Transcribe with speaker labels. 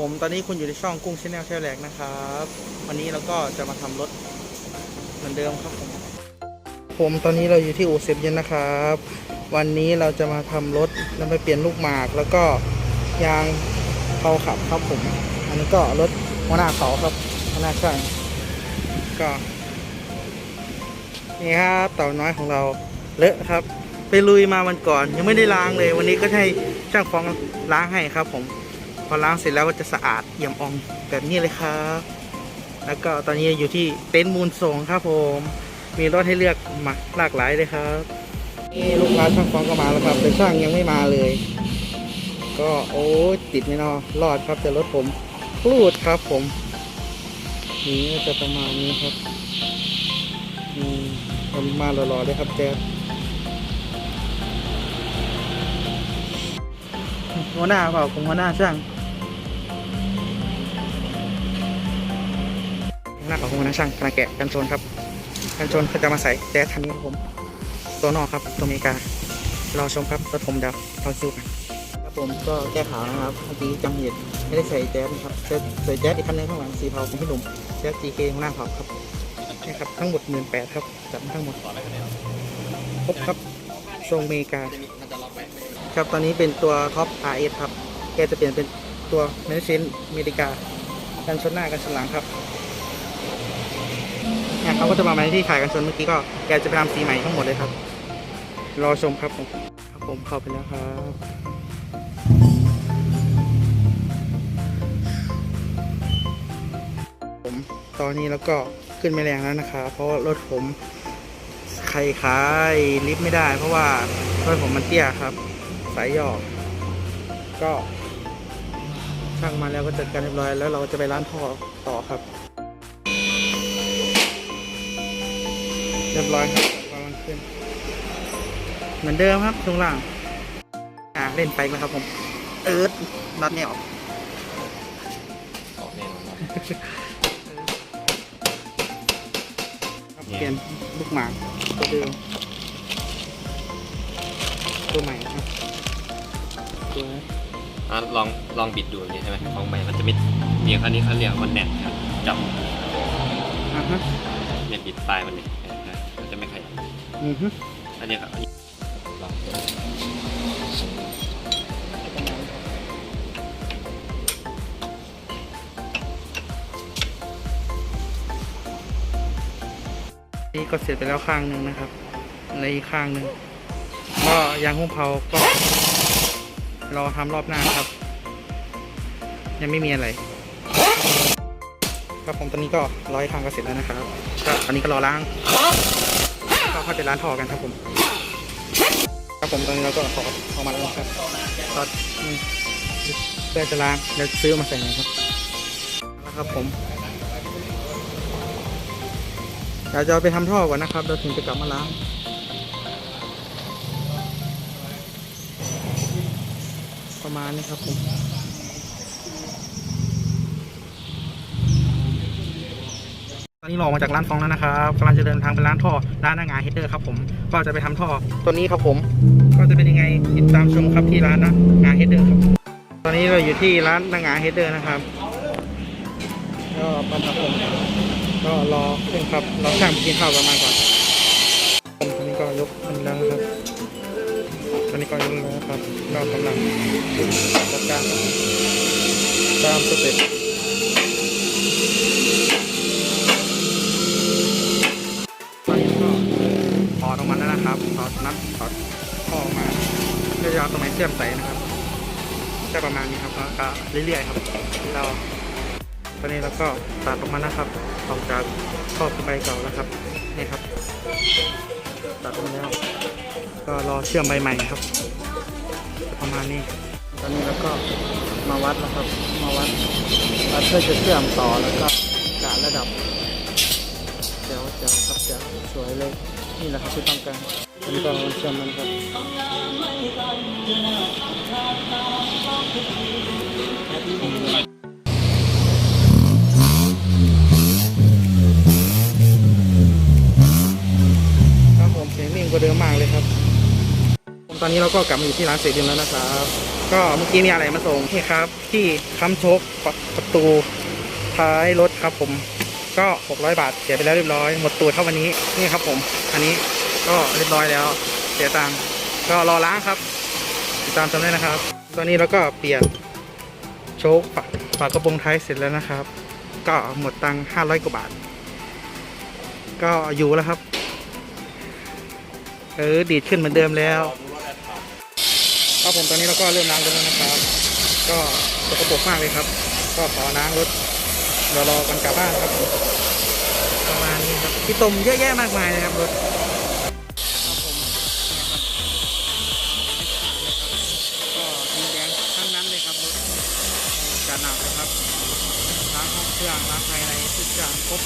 Speaker 1: ผมตอนนี้คุณอยู่ในช่องกุ้งชแนลแชร์แลกนะครับ วันนี้เราก็จะมาทำรถเหมือนเดิมครับผมผมตอนนี้เราอยู่ที่อู่เซฟเย็นนะครับ วันนี้เราจะมาทำรถแล้วไปเปลี่ยนลูกหมาก แล้วก็ยางเขาขับครับผม อันนี้ก็รถหัวหน้าเขาครับหัวหน้าช่างก็นี่ครับเต่าน้อยของเราเลอะครับ ไปลุยมาวันก่อน ยังไม่ได้ล้างเลย วันนี้ก็ให้ช่างฟองล้างให้ครับผม พอล้างเสร็จแล้วก็จะสะอาดเอี่ยมอ่องแบบนี้เลยครับ แล้วก็ตอนนี้อยู่ที่เต็นท์มูลสงครับผม มีรถให้เลือกมาหลากหลายเลยครับนี่ลูกค้าช่างฟองก็มาแล้วครับ แต่ช่างยังไม่มาเลย ก็โอ้ติดไม่นอรอดครับแต่รถผมคลูดครับผม นี่จะประมาณนี้ครับอืมผมมาหล่อๆเลยครับแจ๊ดหัวหน้าเปล่าผมหัวหน้าช่าง ของหัวหน้าช่างกำลังแกะกันชนครับกันชนเขาจะมาใส่แจ๊ดคันนี้ครับผมตัวนอกครับตัวอเมริการอชมครับรถผมเดาวเขาซิวกันครับผมก็แก้ขาวนะครับเมื่อกี้จำเหตุไม่ได้ใส่แจ๊ดนะครับใส่ใส่แจ๊ดอีกคันหนึงข้างหลังสีเทาของพี่หนุ่มแจ๊ด GK หัวหน้าเผ่าครับนี่ครับทั้งหมดหมื่นแปดครับจัดมาทั้งหมดครบครับทรงอเมริกาครับตอนนี้เป็นตัวท็อป RS ครับแกจะเปลี่ยนเป็นตัวเมนเซนอเมริกากันชนหน้ากันชนหลังครับ เขาก็จะมาใหม่ที่ถ่ายกันชนเมื่อกี้ก็แกจะไปทำสีใหม่ทั้งหมดเลยครับ รอชมครับผมครับผมเข้าไปแล้วครับผมตอนนี้แล้วก็ขึ้นไม่แรงแล้วนะครับเพราะรถผมใครขายลิฟต์ไม่ได้ เพราะว่ารถผมมันเตี้ยครับ สายหยอกก็ช่างมาแล้วก็จัดการเรียบร้อยแล้วเราจะไปร้านท่อต่อครับ เรียบร้อยครับกำลังขึ้น เหมือนเดิมครับช่วงล่าง อ่าเล่นไปแล้วครับผม เอิร์ดน็อตเนี่ยออก
Speaker 2: ออกแน่นอนครับ
Speaker 1: ครับเปลี่ยนลูกหมากตัวเดิมตัวใหม่ครับตัว
Speaker 2: อะลองลองบิดดูนี่ใช่ไหมของใหม่มันจะมิดเรียกอันนี้เขาเรียกว่าแน่นครับจับ
Speaker 1: อ่าฮะ
Speaker 2: เนี่ยบิดปลายมันเนี่ย อือ
Speaker 1: ฮึ
Speaker 2: อันเนี้ยครับลอง
Speaker 1: นี่ก็เสร็จไปแล้วข้างหนึ่งนะครับในอีกข้างหนึ่งก็ยางหุ้มเผาก็รอทำรอบหน้าครับ ยังไม่มีอะไรครับผมตอนนี้ก็ร้อยข้างก็เสร็จแล้วนะครับก็ตอนนี้ก็รอล้าง ก็เข้าไปร้านทอกันครับผมครับผมตอนนี้เราก็ขอออกมาแล้วครับตอนนี้เพื่อจะล้างแล้วซื้อมาใส่ไหนครับแล้วครับผมเดี๋ยวจะไปทำท่อก่อนนะครับเราถึงจะกลับมาล้างประมาณนี้ครับผม ตอนนี้เราอมาจากร้านฟองแล้วนะครับกำลังจะเดินทางไปร้านท่อร้านนางาเฮดเดอร์ครับผมก็จะไปทำท่อตัวนี้ครับผม ก็จะเป็นยังไงติดตามชมครับที่ร้านนะงาเฮดเดอร์ครับ ตอนนี้เราอยู่ที่ร้านนางาเฮดเดอร์นะครับก็ปันครับผมก็รอขึ้นครับรอช่างกินข้าวกันมาณก่อนผมตอนนี้ก็ยกมันแล้วครับตอนนี้ก็ยกแล้วครับก็กำลังจัดการตามสเต็ป นะครับถอดนัดถอดข้อออกมาเพื่อจะเอาตรงไหนเชื่อมใส่นะครับจะประมาณนี้ครับแล้วก็เรื่อยๆครับเราตอนนี้เราก็ตัดออกมานะครับออกจากครอบใบเก่าแล้วครับนี่ครับ ตัดออกมาแล้ว ก็รอเชื่อมใบใหม่ครับ ประมาณนี้ตอนนี้เราก็มาวัดแล้วครับมาวัดวัดเพื่อจะเชื่อมต่อแล้วก็กะระดับ เจ๋วเจ๋วครับจ๋วสวยเลย นี่แหละครับที่ต้องการอันนี้ก็เชื่อมันครับครับผมเสียงนิ่งกว่าเดิมมากเลยครับผมตอนนี้เราก็กลับมาอยู่ที่ร้านเสรีแล้วนะครับ ก็เมื่อกี้มีอะไรมาส่งนี่ครับ ที่ค้ำโชคประตูท้ายรถครับผม ก็ 600 บาทเสียไปแล้วเรียบร้อย หมดตัวเท่าวันนี้นี่ครับผม อันนี้ก็เรียบร้อยแล้ว เสียตังค์ก็รอล้างครับ ติดตามชมได้นะครับ ตอนนี้เราก็เปลี่ยนโชคฝาฝากระโปรงท้ายเสร็จแล้วนะครับ ก็หมดตังค์500 กว่าบาท ก็อยู่แล้วครับ เออดีดขึ้นเหมือนเดิมแล้วครับผมตอนนี้เราก็เริ่มล้างรถแล้วนะครับ ก็สกปรกมากเลยครับ ก็ขอล้างรถ เดี๋ยวรอกันกลับบ้านครับผมประมาณนี้ครับที่ตมเยอะแยะมากมายเลยครับรถครับผมก็มีแดงทั้งนั้นเลยครับรถจะหนักเลยครับล้างห้องเครื่องล้างภายในทุกอย่างครบ